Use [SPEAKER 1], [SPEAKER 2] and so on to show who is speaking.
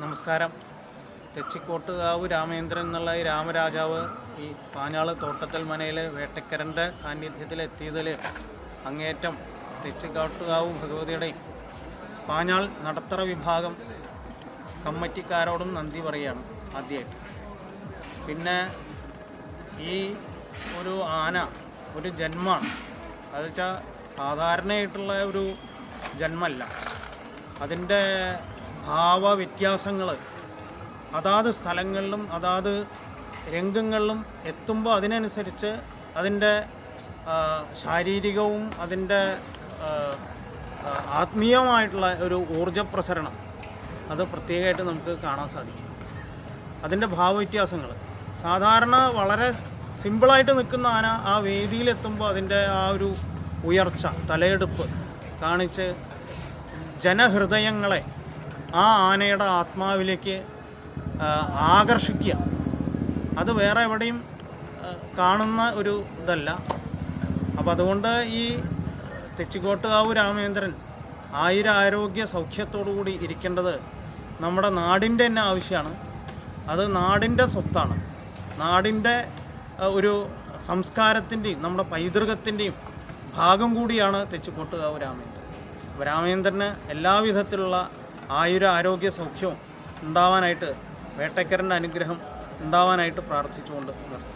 [SPEAKER 1] നമസ്കാരം. തെച്ചിക്കോട്ടുകാവ് രാമേന്ദ്രൻ എന്നുള്ള ഈ രാമരാജാവ് ഈ പാഞ്ഞാൾ തോട്ടത്തിൽ മനയിൽ വേട്ടക്കരന്റെ സാന്നിധ്യത്തിൽ എത്തിയതിൽ അങ്ങേറ്റം തെച്ചിക്കോട്ടുകാവ് ഭഗവതിയുടെയും പാഞ്ഞാൾ നടത്തറ വിഭാഗം കമ്മറ്റിക്കാരോടും നന്ദി പറയുകയാണ് ആദ്യമായിട്ട്. പിന്നെ ഈ ഒരു ആന ഒരു ജന്മമാണ് അത് വെച്ചാൽ സാധാരണയായിട്ടുള്ള ഒരു ജന്മല്ല. അതിന്റെ ഭാവവ്യത്യാസങ്ങൾ അതാത് സ്ഥലങ്ങളിലും അതാത് രംഗങ്ങളിലും എത്തുമ്പോൾ അതിനനുസരിച്ച് അതിന്റെ ശാരീരികവും അതിന്റെ ആത്മീയമായിട്ടുള്ള ഒരു ഊർജ പ്രസരണം അത് പ്രത്യേകമായിട്ട് നമുക്ക് കാണാൻ സാധിക്കും. അതിന്റെ ഭാവവ്യത്യാസങ്ങൾ സാധാരണ വളരെ സിമ്പിളായിട്ട് നിൽക്കുന്ന ആന ആ വേദിയിലെത്തുമ്പോൾ അതിന്റെ ആ ഒരു ഉയർച്ച തലയെടുപ്പ് കാണിച്ച് ജനഹൃദയങ്ങളെ ആ ആനയുടെ ആത്മാവിലേക്ക് ആകർഷിക്കുക. അത് വേറെ എവിടെയും കാണുന്ന ഒരു ഇതല്ല. അപ്പം അതുകൊണ്ട് ഈ തെച്ചിക്കോട്ടുകാവ് രാമേന്ദ്രൻ ആയിര ആരോഗ്യ സൗഖ്യത്തോടു കൂടി ഇരിക്കേണ്ടത് നമ്മുടെ നാടിന്റെ തന്നെ ആവശ്യമാണ്. അത് നാടിന്റെ സ്വത്താണ്. നാടിന്റെ ഒരു സംസ്കാരത്തിന്റെയും നമ്മുടെ പൈതൃകത്തിന്റെയും ഭാഗം കൂടിയാണ് തെച്ചിക്കോട്ടുകാവ് രാമേന്ദ്രൻ രാമേന്ദ്രന് എല്ലാവിധത്തിലുള്ള ആയുര ആരോഗ്യ സൗഖ്യവും ഉണ്ടാവാനായിട്ട് വേട്ടക്കരന്റെ അനുഗ്രഹം ഉണ്ടാവാനായിട്ട് പ്രാർത്ഥിച്ചുകൊണ്ട് നിർത്തുന്നു.